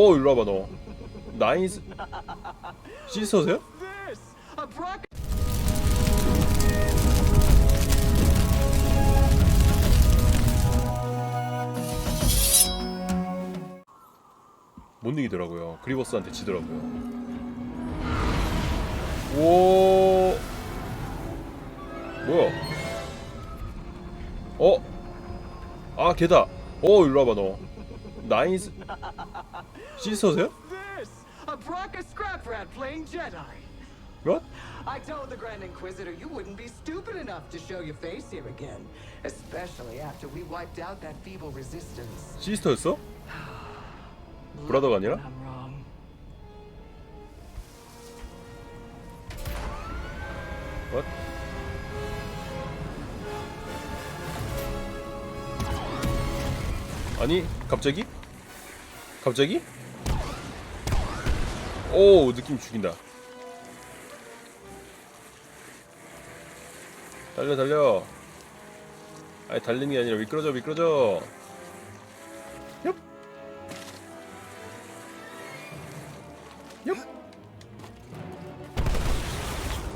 어 일로 와봐 너. 나이스 시스터세요? 못 이기더라고요. 그리버스한테 지더라고요. 오. 뭐야? 어? 아 걔다. 어 일로 와봐 너 나이스 시스터세요? This! A Brocca scrap rat playing Jedi. What? I told the Grand Inquisitor you wouldn't be stupid enough to show your face here again. Especially after we wiped out that feeble resistance. 시스터였어? 브라더가 아니라? I'm wrong. What? 아니 갑자기? 갑자기? 오 느낌 죽인다 달려 달려 아니 달리는 게 아니라 미끄러져 미끄러져.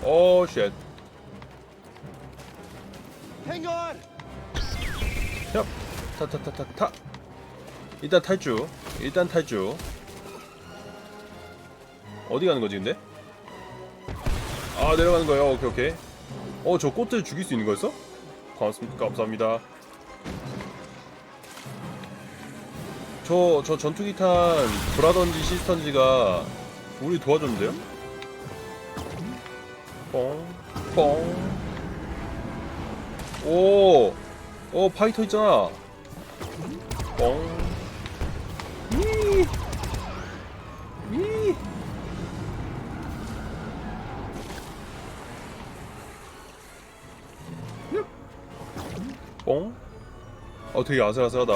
오 쉣. Hang on! 타타타타 타. 일단 탈주. 일단 탈주. 어디 가는 거지 근데? 아 내려가는 거예요. 오케이 오케이. 어 저 꽃들 죽일 수 있는 거였어? 고맙습니다. 감사합니다. 저 저 전투기탄 브라던지 시스턴지가 우리 도와줬는데요? 뻥 뻥. 오, 오 파이터 있잖아. 뻥. 위. 위. 얍. 뻥. 어, 되게 아슬아슬하다.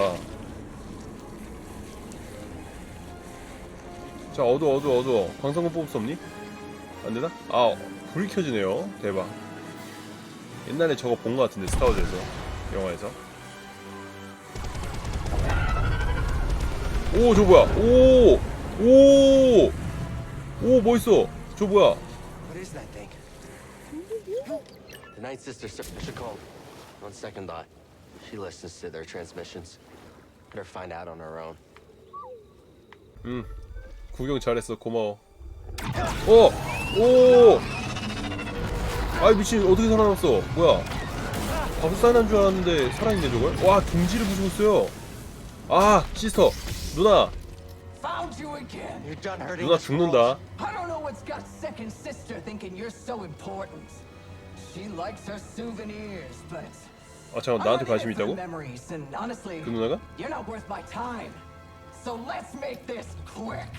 자, 어두워, 어두워, 어두워. 광선검 뽑을 수 없니? 안 되나? 아, 불이 켜지네요. 대박. 옛날에 저거 본 것 같은데 스타워즈에서 영화에서 오 저 뭐야 오 오 오 멋있어 저 뭐야 What is that thing? The Night Sister Sir- should call. On second thought, she listens to their transmissions. Better find out on her own. 음 구경 잘했어 고마워 어오 아이 미친 어떻게 살아남았어 뭐야 밥살난 줄 알았는데 살아있네 저걸 와 둥지를 부수고 있어요 아 시스터 누나 Found you again. You're done hurting 누나 us, 죽는다 I don't know what's got second sister thinking you're so important. She likes her souvenirs, but 아 잠깐 I'm 나한테 not 관심 in it for 있다고? Memories, and honestly, 그 누나가? you're not worth my time. So let's make this quick.